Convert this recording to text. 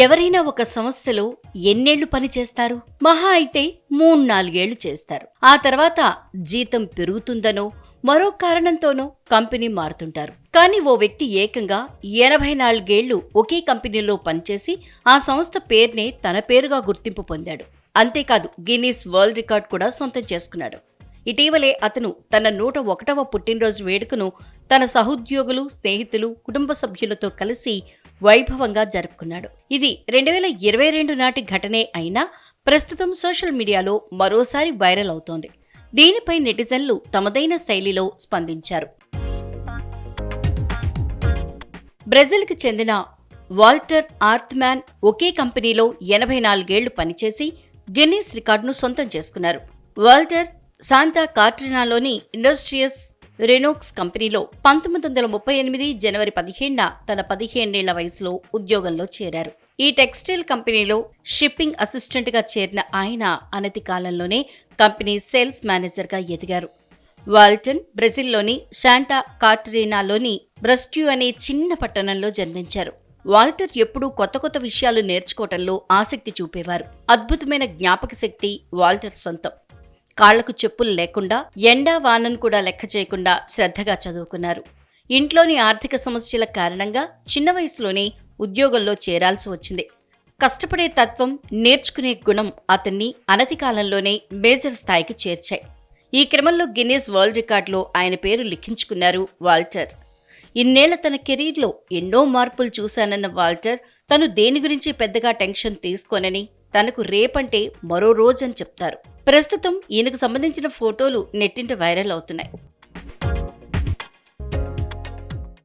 ఎవరైనా ఒక సంస్థలో ఎన్నేళ్ళు పనిచేస్తారు మహా అయితే మూడు నాలుగేళ్ళు చేస్తారు. ఆ తర్వాత జీతం పెరుగుతుందనో మరో కారణంతోనో కంపెనీ మారుతుంటారు. కానీ ఓ వ్యక్తి ఏకంగా ఎనభై నాలుగేళ్ళు ఒకే కంపెనీలో పనిచేసి ఆ సంస్థ పేరునే తన పేరుగా గుర్తింపు పొందాడు. అంతేకాదు గిన్నీస్ వరల్డ్ రికార్డ్ కూడా సొంతం చేసుకున్నాడు. ఇటీవలే అతను తన నూట ఒకటవ పుట్టినరోజు వేడుకను తన సహోద్యోగులు స్నేహితులు కుటుంబ సభ్యులతో కలిసి వైభవంగా జరుపుకున్నాడు. ఇది రెండు వేల ఇరవై రెండు నాటి ఘటనే అయినా ప్రస్తుతం సోషల్ మీడియాలో మరోసారి వైరల్ అవుతోంది. దీనిపై నెటిజన్లు తమదైన శైలిలో స్పందించారు. బ్రెజిల్కి చెందిన వాల్టర్ ఆర్థ్మ్యాన్ ఒకే కంపెనీలో ఎనభై నాలుగేళ్ళు పనిచేసి గిన్నీస్ రికార్డును సొంతం చేసుకున్నారు. వాల్టర్ శాంతా కార్ట్రినాలోని ఇండస్ట్రియస్ రెనోక్స్ కంపెనీలో పంతొమ్మిది వందల ముప్పై ఎనిమిది జనవరి పదిహేనున తన పదిహేనేళ్ళ వయసులో ఉద్యోగంలో చేరారు. ఈ టెక్స్టైల్ కంపెనీలో షిప్పింగ్ అసిస్టెంట్గా చేరిన ఆయన అనతి కాలంలోనే కంపెనీ సేల్స్ మేనేజర్గా ఎదిగారు. వాల్టన్ బ్రెజిల్లోని శాంటా కార్టరీనాలోని బ్రస్క్యూ అనే చిన్న పట్టణంలో జన్మించారు. వాల్టర్ ఎప్పుడూ కొత్త కొత్త విషయాలు నేర్చుకోవటంలో ఆసక్తి చూపేవారు. అద్భుతమైన జ్ఞాపక శక్తి వాల్టర్ సొంతం. కాళ్ళకు చెప్పులు లేకుండా ఎండా వానను కూడా లెక్క చేయకుండా శ్రద్ధగా చదువుకున్నారు. ఇంట్లోని ఆర్థిక సమస్యల కారణంగా చిన్న వయసులోనే ఉద్యోగంలో చేరాల్సి వచ్చింది. కష్టపడే తత్వం నేర్చుకునే గుణం అతన్ని అనతి కాలంలోనే మేజర్ స్థాయికి చేర్చాయి. ఈ క్రమంలో గిన్నీస్ వరల్డ్ రికార్డులో ఆయన పేరు లిఖించుకున్నారు వాల్టర్. ఇన్నేళ్ళ తన కెరీర్లో ఎన్నో మార్పులు చూశానన్న వాల్టర్ తను దేని గురించి పెద్దగా టెన్షన్ తీసుకోనని తనకు రేపంటే మరో రోజని చెప్తారు. ప్రస్తుతం ఈయనకు సంబంధించిన ఫోటోలు నెట్టింట వైరల్ అవుతున్నాయి.